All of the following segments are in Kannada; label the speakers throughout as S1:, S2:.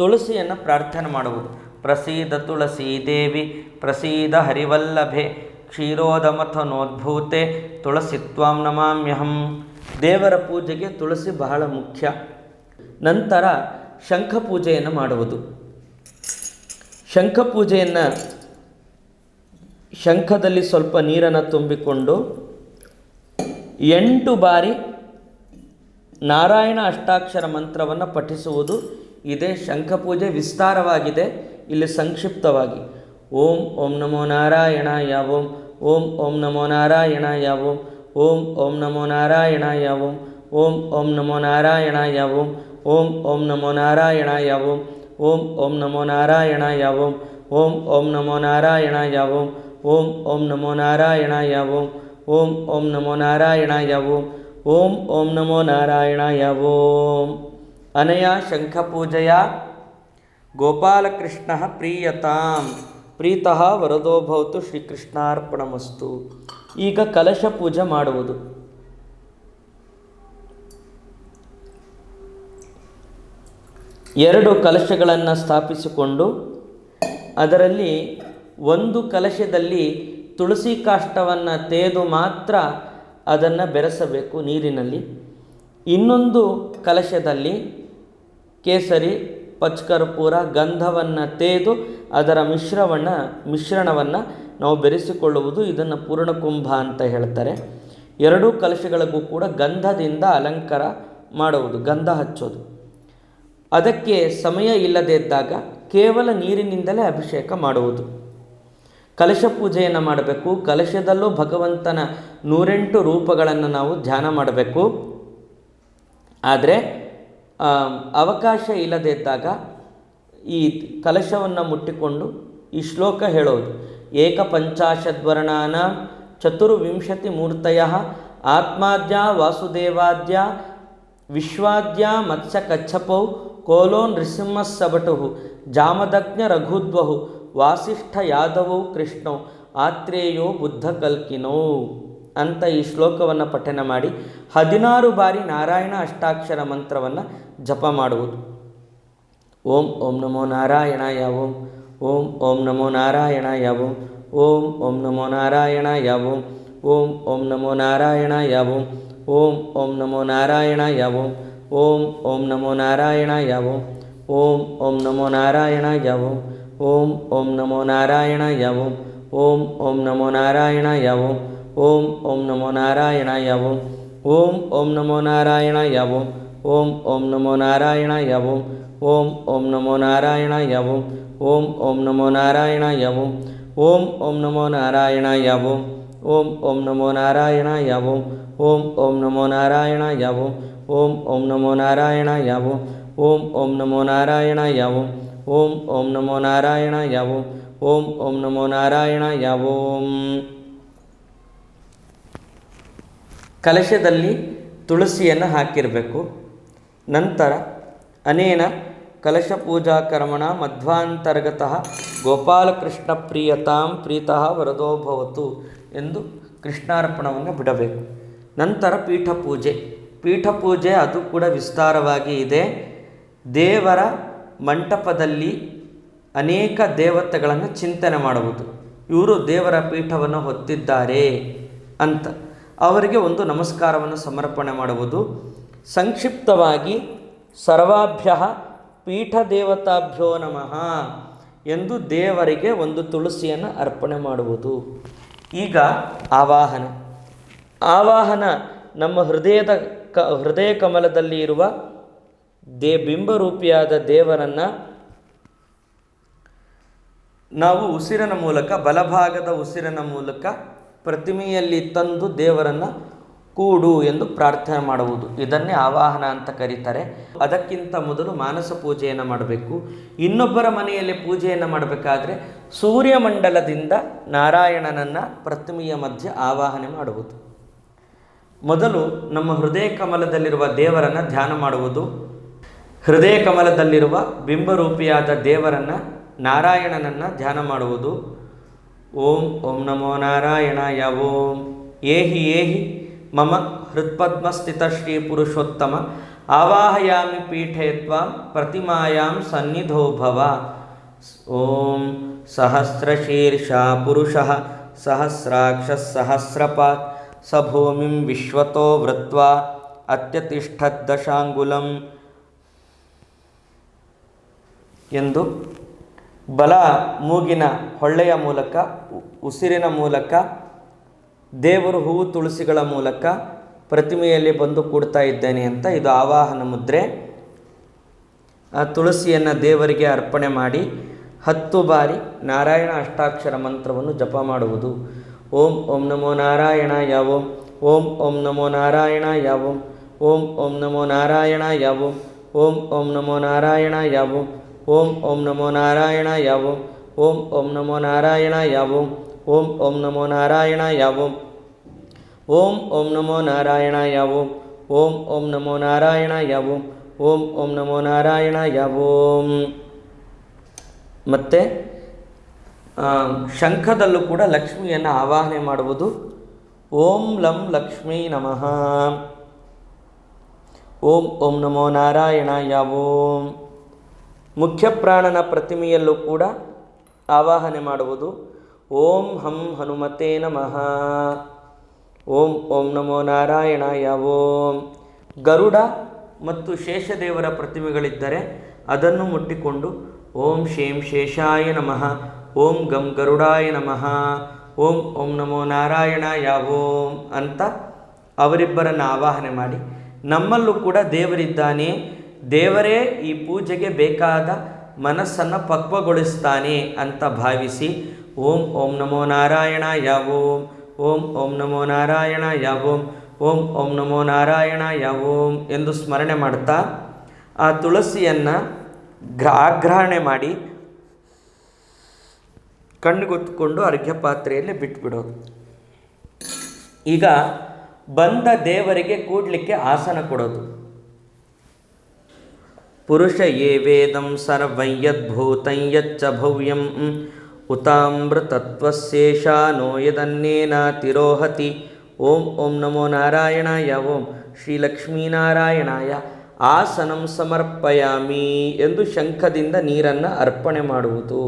S1: ತುಳಸಿಯನ್ನು ಪ್ರಾರ್ಥನೆ ಮಾಡುವುದು. ಪ್ರಸೀದ ತುಳಸಿ ದೇವಿ, ಪ್ರಸೀದ ಹರಿವಲ್ಲಭೆ, ಕ್ಷೀರೋದಮಥನೋದ್ಭೂತೆ, ತುಳಸಿ ತ್ವಾಂ ನಮಾಮ್ಯಹಂ. ದೇವರ ಪೂಜೆಗೆ ತುಳಸಿ ಬಹಳ ಮುಖ್ಯ. ನಂತರ ಶಂಖ ಪೂಜೆಯನ್ನು ಮಾಡುವುದು. ಶಂಖ ಪೂಜೆಯನ್ನು ಶಂಖದಲ್ಲಿ ಸ್ವಲ್ಪ ನೀರನ್ನು ತುಂಬಿಕೊಂಡು ಎಂಟು ಬಾರಿ ನಾರಾಯಣ ಅಷ್ಟಾಕ್ಷರ ಮಂತ್ರವನ್ನು ಪಠಿಸುವುದು. ಇದೇ ಶಂಖ ಪೂಜೆ ವಿಸ್ತಾರವಾಗಿದೆ ಇಲ್ಲಿ ಸಂಕ್ಷಿಪ್ತವಾಗಿ ಓಂ ಓಂ ನಮೋ ನಾರಾಯಣಾಯ ಓಂ ಓಂ ಓಂ ನಮೋ ನಾರಾಯಣಾಯ ಓಂ ಓಂ ಓಂ ನಮೋ ನಾರಾಯಣಾಯ ಓಂ ಓಂ ಓಂ ನಮೋ ನಾರಾಯಣಾಯ ಓಂ ಓಂ ಓಂ ನಮೋ ನಾರಾಯಣಾಯ ಓಂ ಓಂ ಓಂ ನಮೋ ನಾರಾಯಣಾಯ ಓಂ ಓಂ ಓಂ ನಮೋ ನಾರಾಯಣಾಯ ಓಂ ಓಂ ಓಂ ನಮೋ ನಾರಾಯಣಾಯ ಓಂ ಓಂ ಓಂ ನಮೋ ನಾರಾಯಣಾಯ ಓಂ ಓಂ ಓಂ ನಮೋ ನಾರಾಯಣಾಯ ಓಂ ಅನಯಾ ಶಂಖಪೂಜೆಯ ಗೋಪಾಲಕೃಷ್ಣ ಪ್ರೀಯತಾಂ. ಪ್ರೀತಃ ವರದೋ ಭವತು ಶ್ರೀಕೃಷ್ಣಾರ್ಪಣಮಸ್ತು. ಈಗ ಕಲಶ ಪೂಜೆ ಮಾಡುವುದು. ಎರಡು ಕಲಶಗಳನ್ನು ಸ್ಥಾಪಿಸಿಕೊಂಡು ಅದರಲ್ಲಿ ಒಂದು ಕಲಶದಲ್ಲಿ ತುಳಸಿ ಕಾಷ್ಟವನ್ನು ತೇದು ಮಾತ್ರ ಅದನ್ನು ಬೆರೆಸಬೇಕು ನೀರಿನಲ್ಲಿ. ಇನ್ನೊಂದು ಕಲಶದಲ್ಲಿ ಕೇಸರಿ, ಪಚ್ಕರ್ಪೂರ ಗಂಧವನ್ನು ತೇದು ಅದರ ಮಿಶ್ರವನ್ನು, ಮಿಶ್ರಣವನ್ನು ನಾವು ಬೆರೆಸಿಕೊಳ್ಳುವುದು ಇದನ್ನು ಪೂರ್ಣಕುಂಭ ಅಂತ ಹೇಳ್ತಾರೆ. ಎರಡೂ ಕಲಶಗಳಿಗೂ ಕೂಡ ಗಂಧದಿಂದ ಅಲಂಕಾರ ಮಾಡುವುದು, ಗಂಧ ಹಚ್ಚೋದು. ಅದಕ್ಕೆ ಸಮಯ ಇಲ್ಲದೇ ಇದ್ದಾಗ ಕೇವಲ ನೀರಿನಿಂದಲೇ ಅಭಿಷೇಕ ಮಾಡುವುದು. ಕಲಶ ಪೂಜೆಯನ್ನು ಮಾಡಬೇಕು, ಕಲಶದಲ್ಲೂ ಭಗವಂತನ ನೂರೆಂಟು ರೂಪಗಳನ್ನು ನಾವು ಧ್ಯಾನ ಮಾಡಬೇಕು. ಆದರೆ ಅವಕಾಶ ಇಲ್ಲದೇ ಇದ್ದಾಗ ಈ ಕಲಶವನ್ನು ಮುಟ್ಟಿಕೊಂಡು ಈ ಶ್ಲೋಕ ಹೇಳೋದು ಏಕಪಂಚಾಶದ್ವರ್ಣಾನ ಚತುರ್ವಿಂಶತಿ ಮೂರ್ತಯ ಆತ್ಮಾದ್ಯ ವಾಸುದೇವಾದ್ಯ ವಿಶ್ವಾದ್ಯ ಮತ್ಸ್ಯ ಕಚ್ಚಪೌ ಕೋಲೋ ನೃಸಿಂಹಸ್ಸಬಟು ಜಾಮದಗ್ನ ರಘುದ್ವಹು ವಾಸಿಷ್ಠ ಯಾದವೌ ಕೃಷ್ಣೌ ಆತ್ರೇಯೋ ಬುದ್ಧ ಕಲ್ಕಿನೋ ಅಂತ ಈ ಶ್ಲೋಕವನ್ನು ಪಠನ ಮಾಡಿ ಹದಿನಾರು ಬಾರಿ ನಾರಾಯಣ ಅಷ್ಟಾಕ್ಷರ ಮಂತ್ರವನ್ನು ಜಪ ಮಾಡುವುದು. ಓಂ ಓಂ ನಮೋ ನಾರಾಯಣ ಓಂ ಓಂ ಓಂ ನಮೋ ನಾರಾಯಣ ಓಂ ಓಂ ಓಂ ನಮೋ ನಾರಾಯಣ ಓಂ ಓಂ ಓಂ ನಮೋ ನಾರಾಯಣ ಓಂ ಓಂ ಓಂ ನಮೋ ನಾರಾಯಣ ಓಂ ಓಂ ಓಂ ನಮೋ ನಾರಾಯಣ ಓಂ ಓಂ ಓಂ ನಮೋ ನಾರಾಯಣ ಓಂ ಓಂ ಓಂ ನಮೋ ನಾರಾಯಣ ಓಂ ಓಂ ಓಂ ನಮೋ ನಾರಾಯಣ ಓಂ ಓಂ ಓಂ ನಮೋ ನಾರಾಯಣಾಯ ಓಂ ಓಂ ಓಂ ನಮೋ ನಾರಾಯಣಾಯ ಓಂ ಓಂ ಓಂ ನಮೋ ನಾರಾಯಣಾಯ ಓಂ ಓಂ ಓಂ ನಮೋ ನಾರಾಯಣಾಯ ಓಂ ಓಂ ಓಂ ನಮೋ ನಾರಾಯಣಾಯ ಓಂ ಓಂ ಓಂ ನಮೋ ನಾರಾಯಣಾಯ ಓಂ ಓಂ ಓಂ ನಮೋ ನಾರಾಯಣಾಯ ಓಂ ಓಂ ಓಂ ನಮೋ ನಾರಾಯಣಾಯ ಓಂ ಓಂ ಓಂ ನಮೋ ನಾರಾಯಣಾಯ ಓಂ ಓಂ ಓಂ ನಮೋ ನಾರಾಯಣಾಯ ಓಂ ಓಂ ಓಂ ನಮೋ ನಾರಾಯಣಾಯ ಓಂ ಓಂ ಓಂ ನಮೋ ನಾರಾಯಣಾಯ ಓಂ ಕಲಶದಲ್ಲಿ ತುಳಸಿಯನ್ನು ಹಾಕಿರಬೇಕು. ನಂತರ ಅನೇನ ಕಲಶ ಪೂಜಾ ಕರ್ಮಣ ಮಧ್ವಾಂತರ್ಗತಃ ಗೋಪಾಲಕೃಷ್ಣ ಪ್ರಿಯತಾಂ ಪ್ರೀತಃ ವರದೋಭವತು ಎಂದು ಕೃಷ್ಣಾರ್ಪಣವನ್ನು ಬಿಡಬೇಕು. ನಂತರ ಪೀಠ ಪೂಜೆ. ಪೀಠ ಪೂಜೆ ಅದು ಕೂಡ ವಿಸ್ತಾರವಾಗಿ ಇದೆ. ದೇವರ ಮಂಟಪದಲ್ಲಿ ಅನೇಕ ದೇವತೆಗಳನ್ನು ಚಿಂತನೆ ಮಾಡುವುದು. ಇವರು ದೇವರ ಪೀಠವನ್ನು ಹೊತ್ತಿದ್ದಾರೆ ಅಂತ. ಅವರಿಗೆ ಒಂದು ನಮಸ್ಕಾರವನ್ನು ಸಮರ್ಪಣೆ ಮಾಡುವುದು. ಸಂಕ್ಷಿಪ್ತವಾಗಿ, ಸರ್ವಾಭ್ಯ ಪೀಠದೇವತಾಭ್ಯೋ ನಮಃ ಎಂದು ದೇವರಿಗೆ ಒಂದು ತುಳಸಿಯನ್ನು ಅರ್ಪಣೆ ಮಾಡುವುದು. ಈಗ ಆವಾಹನ. ಆವಾಹನ ನಮ್ಮ ಹೃದಯದ ಕ, ಹೃದಯ ಕಮಲದಲ್ಲಿ ಇರುವ ದೇ, ಬಿಂಬರೂಪಿಯಾದ ದೇವರನ್ನು ನಾವು ಉಸಿರಿನ ಮೂಲಕ, ಬಲಭಾಗದ ಉಸಿರಿನ ಮೂಲಕ ಪ್ರತಿಮೆಯಲ್ಲಿ ತಂದು ದೇವರನ್ನು ಕೂಡು ಎಂದು ಪ್ರಾರ್ಥನೆ ಮಾಡುವುದು. ಇದನ್ನೇ ಆವಾಹನ ಅಂತ ಕರೀತಾರೆ. ಅದಕ್ಕಿಂತ ಮೊದಲು ಮಾನಸ ಪೂಜೆಯನ್ನು ಮಾಡಬೇಕು. ಇನ್ನೊಬ್ಬರ ಮನೆಯಲ್ಲಿ ಪೂಜೆಯನ್ನು ಮಾಡಬೇಕಾದ್ರೆ ಸೂರ್ಯಮಂಡಲದಿಂದ ನಾರಾಯಣನನ್ನು ಪ್ರತಿಮೆಯ ಮಧ್ಯೆ ಆವಾಹನೆ ಮಾಡುವುದು. ಮೊದಲು ನಮ್ಮ ಹೃದಯ ಕಮಲದಲ್ಲಿರುವ ದೇವರನ್ನು ಧ್ಯಾನ ಮಾಡುವುದು. ಹೃದಯ ಕಮಲದಲ್ಲಿರುವ ಬಿಂಬರೂಪಿಯಾದ ದೇವರನ್ನು ನಾರಾಯಣನನ್ನು ಧ್ಯಾನ ಮಾಡುವುದು. ఓం ఓం నమో నారాయణాయ ఓం. ఏహి ఏహి. మమ హృత్పద్మస్థితశ్రీ పురుషోత్తమ. ఆవాహయామి పీఠే త్వాం ప్రతిమాయాం సన్నిధో భవ. ఓం సహస్రశీర్షా పురుష సహస్రాక్ష సహస్రపాత్. సభూమిం విశ్వతో వృత్వా అత్యతిష్టద్దశాంగులం ಎಂದು ಬಲ ಮೂಗಿನ ಹೊಳ್ಳೆಯ ಮೂಲಕ, ಉಸಿರಿನ ಮೂಲಕ, ದೇವರು ಹೂವು ತುಳಸಿಗಳ ಮೂಲಕ ಪ್ರತಿಮೆಯಲ್ಲಿ ಬಂದು ಕೂಡ್ತಾ ಇದ್ದೇನೆ ಅಂತ ಇದು ಆವಾಹನ ಮುದ್ರೆ. ಆ ತುಳಸಿಯನ್ನು ದೇವರಿಗೆ ಅರ್ಪಣೆ ಮಾಡಿ ಹತ್ತು ಬಾರಿ ನಾರಾಯಣ ಅಷ್ಟಾಕ್ಷರ ಮಂತ್ರವನ್ನು ಜಪ ಮಾಡುವುದು. ಓಂ ಓಂ ನಮೋ ನಾರಾಯಣ ಯಾವೋಂ, ಓಂ ಓಂ ನಮೋ ನಾರಾಯಣ ಯಾವೋಂ, ಓಂ ಓಂ ನಮೋ ನಾರಾಯಣ ಯಾವೋಂ, ಓಂ ಓಂ ನಮೋ ನಾರಾಯಣ ಯಾವೋಂ ಓಂ ಓಂ ನಮೋ ನಾರಾಯಣ ಓಂ ಓಂ ನಮೋ ನಾರಾಯಣ ಓಂ ಓಂ ನಮೋ ನಾರಾಯಣ ಓಂ ಓಂ ನಮೋ ನಾರಾಯಣ ಓಂ ಓಂ ನಮೋ ನಾರಾಯಣ ಓಂ ಓಂ ನಮೋ ನಾರಾಯಣ ಯಾವೋಂ. ಮತ್ತೆ ಶಂಖದಲ್ಲೂ ಕೂಡ ಲಕ್ಷ್ಮಿಯನ್ನು ಆವಾಹನೆ ಮಾಡುವುದು. ಓಂ ಲಂ ಲಕ್ಷ್ಮೀ ನಮಃ. ಓಂ ಓಂ ನಮೋ ನಾರಾಯಣ ಯಾವೋಂ. ಮುಖ್ಯ ಪ್ರಾಣನ ಪ್ರತಿಮೆಯಲ್ಲೂ ಕೂಡ ಆವಾಹನೆ ಮಾಡುವುದು ಓಂ ಹಂ ಹನುಮತೇ ನಮಃ. ಓಂ ಓಂ ನಮೋ ನಾರಾಯಣಾಯ. ಓಂ. ಗರುಡ ಮತ್ತು ಶೇಷದೇವರ ಪ್ರತಿಮೆಗಳಿದ್ದರೆ ಅದನ್ನು ಮುಟ್ಟಿಕೊಂಡು ಓಂ ಶೇಂ ಶೇಷಾಯ ನಮಃ. ಓಂ ಗಂ ಗರುಡಾಯ ನಮಃ. ಓಂ ಓಂ ನಮೋ ನಾರಾಯಣ ಓಂ ಅಂತ ಅವರಿಬ್ಬರನ್ನು ಆವಾಹನೆ ಮಾಡಿ ನಮ್ಮಲ್ಲೂ ಕೂಡ ದೇವರಿದ್ದಾನೆ ದೇವರೇ, ಈ ಪೂಜೆಗೆ ಬೇಕಾದ ಮನಸ್ಸನ್ನು ಪಕ್ವಗೊಳಿಸ್ತಾನೆ ಅಂತ ಭಾವಿಸಿ ಓಂ ಓಂ ನಮೋ ನಾರಾಯಣ ಯಾವೋಂ ಓಂ ಓಂ ನಮೋ ನಾರಾಯಣ ಯಾವೋಂ ಓಂ ಓಂ ನಮೋ ನಾರಾಯಣ ಯಾವೋಂ ಎಂದು ಸ್ಮರಣೆ ಮಾಡ್ತಾ ಆ ತುಳಸಿಯನ್ನು ಗ್ರ ಆಗ್ರಹಣೆ ಮಾಡಿ ಕಣ್ಣುಗೊತ್ಕೊಂಡು ಅರ್ಘ್ಯ ಪಾತ್ರೆಯಲ್ಲಿ ಬಿಟ್ಬಿಡೋದು ಈಗ ಬಂದ ದೇವರಿಗೆ ಕೂಡಲಿಕ್ಕೆ ಆಸನ ಕೊಡೋದು. పురుష ఏ వేదం సర్వం యద్భూతం యచ్చ భవ్యం ఉతామృతత్వశేషా నో యదన్నేనాతిరోహతి ఓం ఓం నమో నారాయణాయ ఓం ಶ್ರೀಲಕ್ಷ್ಮೀನಾರಾಯಣಾಯ ಆಸನಂ ಸಮರ್ಪಯಾಮಿ ಎಂದು ಶಂಖದಿಂದ ನೀರನ್ನು ಅರ್ಪಣೆ ಮಾಡುವುದು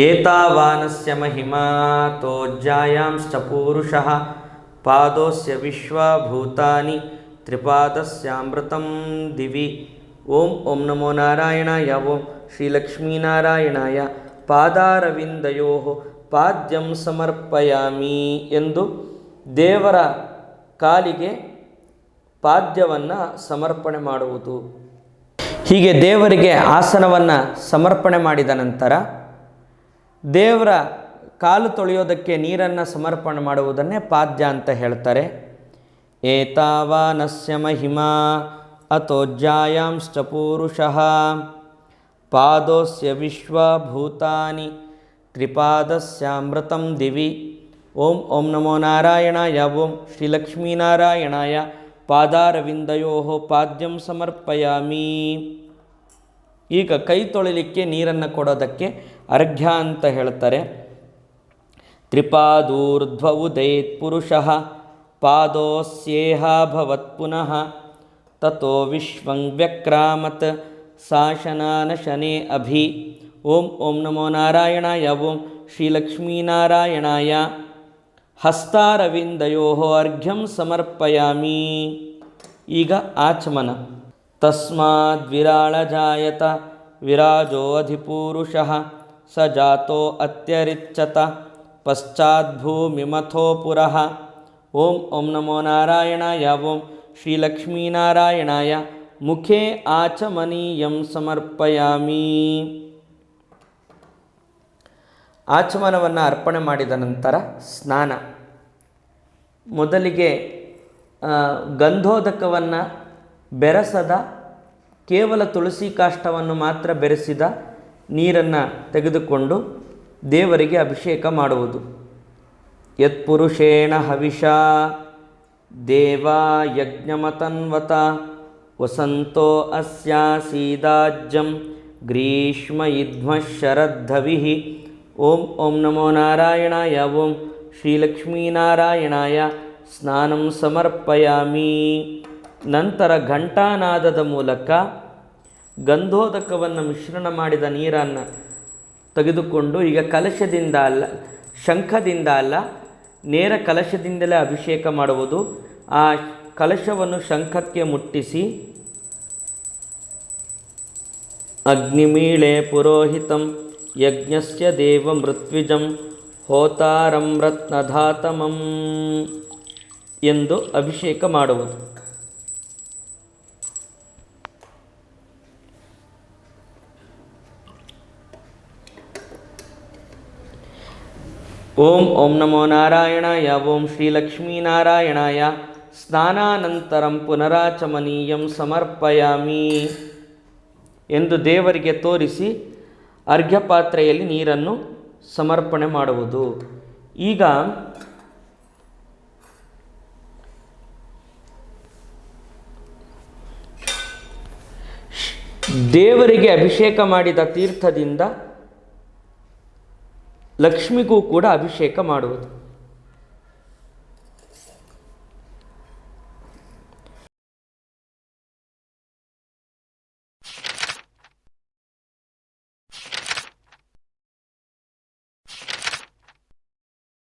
S1: ಏತಾವಾನಸ್ಯ ಮಹಿಮಾ ತೋಜ್ಜಾಯಾಂಶ್ಚ ಪೂರುಷ ಪಾದೋಸ್ಯ ವಿಶ್ವಭೂತಾನಿ ತ್ರಿಪಾದಸ್ಯಾಮೃತಂ ದಿವಿ ಓಂ ಓಂ ನಮೋ ನಾರಾಯಣಾಯ ಓಂ ಶ್ರೀಲಕ್ಷ್ಮೀನಾರಾಯಣಾಯ ಪಾದಾರವಿಂದಯೋ ಪಾದ್ಯಂ ಸಮರ್ಪಯಾಮಿ ಎಂದು ದೇವರ ಕಾಲಿಗೆ ಪಾದ್ಯವನ್ನು ಸಮರ್ಪಣೆ ಮಾಡುವುದು. ಹೀಗೆ ದೇವರಿಗೆ ಆಸನವನ್ನು ಸಮರ್ಪಣೆ ಮಾಡಿದ ನಂತರ ದೇವರ ಕಾಲು ತೊಳೆಯೋದಕ್ಕೆ ನೀರನ್ನು ಸಮರ್ಪಣೆ ಮಾಡುವುದನ್ನೇ ಪಾದ್ಯ ಅಂತ ಹೇಳ್ತಾರೆ. ಏತಾವಾನಸ್ಯ ಮಹಿಮಾ ಅತೋಜ್ಜಾಯಾಂಶ್ಚ ಪೂರುಷಃ. ಪಾದೋಸ್ಯ ವಿಶ್ವಭೂತಾನಿ ತ್ರಿಪಾದಸ್ಯಾಮೃತಂ ದಿವಿ. ಓಂ ಓಂ ನಮೋ ನಾರಾಯಣಾಯ, ಓಂ ಶ್ರೀಲಕ್ಷ್ಮೀನಾರಾಯಣಾಯ ಪಾದಾರವಿಂದಯೋ ಪಾದ್ಯಂ ಸಮರ್ಪಯಾಮಿ. ಈಗ ಕೈ ತೊಳಿಲಿಕ್ಕೆ ನೀರನ್ನು ಕೊಡೋದಕ್ಕೆ ಅರ್ಘ್ಯ ಅಂತ ಹೇಳ್ತಾರೆ. ತ್ರಿಪಾದೂರ್ಧ್ವ ಉದಯೇತ್ ಪುರುಷಃ ಪಾದೋಸ್ಯೇಹ ಭವತ್ ತಥೋ ವಿಶ್ವಂ ವ್ಯಕ್ರಾಮತ್ ಶಾಸನಾನ ಶನೇ ಅಭಿ. ಓಂ ಓಂ ನಮೋ ನಾರಾಯಣಾಯ, ಓಂ ಶ್ರೀಲಕ್ಷ್ಮೀನಾರಾಯಣಾಯ ಹಸ್ತಾರವಿಂದಯೋ ಅರ್ಘ್ಯಂ ಸಮರ್ಪಯಾಮಿ. ಈಗ ಆಚಮನ. ತಸ್ಮಾದ್ವಿರಾಳಜಾಯತ ವಿರಾಜೋ ಅಧಿಪೂರುಷಃ ಸ ಜಾತೋ ಅತ್ಯರಿಚ್ಯತ ಪಶ್ಚಾದ್ಭೂಮಿಮಥೋ ಪುರಃ ಓಂ ಓಂ ನಮೋ ನಾರಾಯಣಾಯ, ಓಂ ಶ್ರೀಲಕ್ಷ್ಮೀನಾರಾಯಣಾಯ. ಮುಖೇ ಆಚಮನೀಯಂ ಸಮರ್ಪಯಾಮಿ. ಆಚಮನವನ್ನು ಅರ್ಪಣೆ ಮಾಡಿದ ನಂತರ ಸ್ನಾನ. ಮೊದಲಿಗೆ ಗಂಧೋದಕವನ್ನು ಬೆರೆಸದ, ಕೇವಲ ತುಳಸಿ ಕಾಷ್ಟವನ್ನು ಮಾತ್ರ ಬೆರೆಸಿದ ನೀರನ್ನು ತೆಗೆದುಕೊಂಡು ದೇವರಿಗೆ ಅಭಿಷೇಕ ಮಾಡುವುದು. ಯತ್ಪುರುಷೇಣ ಹವಿಷಾ ದೇವಾಯಜ್ಞಮತನ್ವತ ವಸಂತೋ ಅಸ್ಯಾಸೀದಾಜ್ಯಂ ಗ್ರೀಷ್ಮ ಇಧ್ಮ ಶರದ್ಧವಿ. ಓಂ ಓಂ ನಮೋ ನಾರಾಯಣಾಯ, ಓಂ ಶ್ರೀಲಕ್ಷ್ಮೀನಾರಾಯಣಾಯ ಸ್ನಾನಂ ಸಮರ್ಪಯಾಮಿ. ನಂತರ ಘಂಟಾನಾದದ ಮೂಲಕ ಗಂಧೋದಕವನ್ನು ಮಿಶ್ರಣ ಮಾಡಿದ ನೀರನ್ನು ತೆಗೆದುಕೊಂಡು ಈಗ ಕಲಶದಿಂದ ಅಲ್ಲ, ಶಂಖದಿಂದ ಅಲ್ಲ, ನೇರ ಕಲಶದಿಂದಲೇ ಅಭಿಷೇಕ ಮಾಡುವುದು. ಆ ಕಲಶವನ್ನು ಶಂಖಕ್ಕೆ ಮುಟ್ಟಿಸಿ, ಅಗ್ನಿಮೀಳೆ ಪುರೋಹಿತಂ ಯಜ್ಞಸ್ಯ ದೇವ ಮೃತ್ವಿಜಂ ಹೋತಾರಂ ರತ್ನಧಾತಮಂ ಎಂದು ಅಭಿಷೇಕ ಮಾಡುವುದು. ಓಂ ಓಂ ನಮೋ ನಾರಾಯಣಾಯ, ಓಂ ಶ್ರೀಲಕ್ಷ್ಮೀನಾರಾಯಣಾಯ ಸ್ನಾನಾನಂತರಂ ಪುನರಾಚಮನೀಯಂ ಸಮರ್ಪಯಾಮಿ ಎಂದು ದೇವರಿಗೆ ತೋರಿಸಿ ಅರ್ಘ್ಯಪಾತ್ರೆಯಲ್ಲಿ ನೀರನ್ನು ಸಮರ್ಪಣೆ ಮಾಡುವುದು. ಈಗ ದೇವರಿಗೆ ಅಭಿಷೇಕ ಮಾಡಿದ ತೀರ್ಥದಿಂದ ಲಕ್ಷ್ಮಿಗೂ ಕೂಡ ಅಭಿಷೇಕ ಮಾಡುವುದು.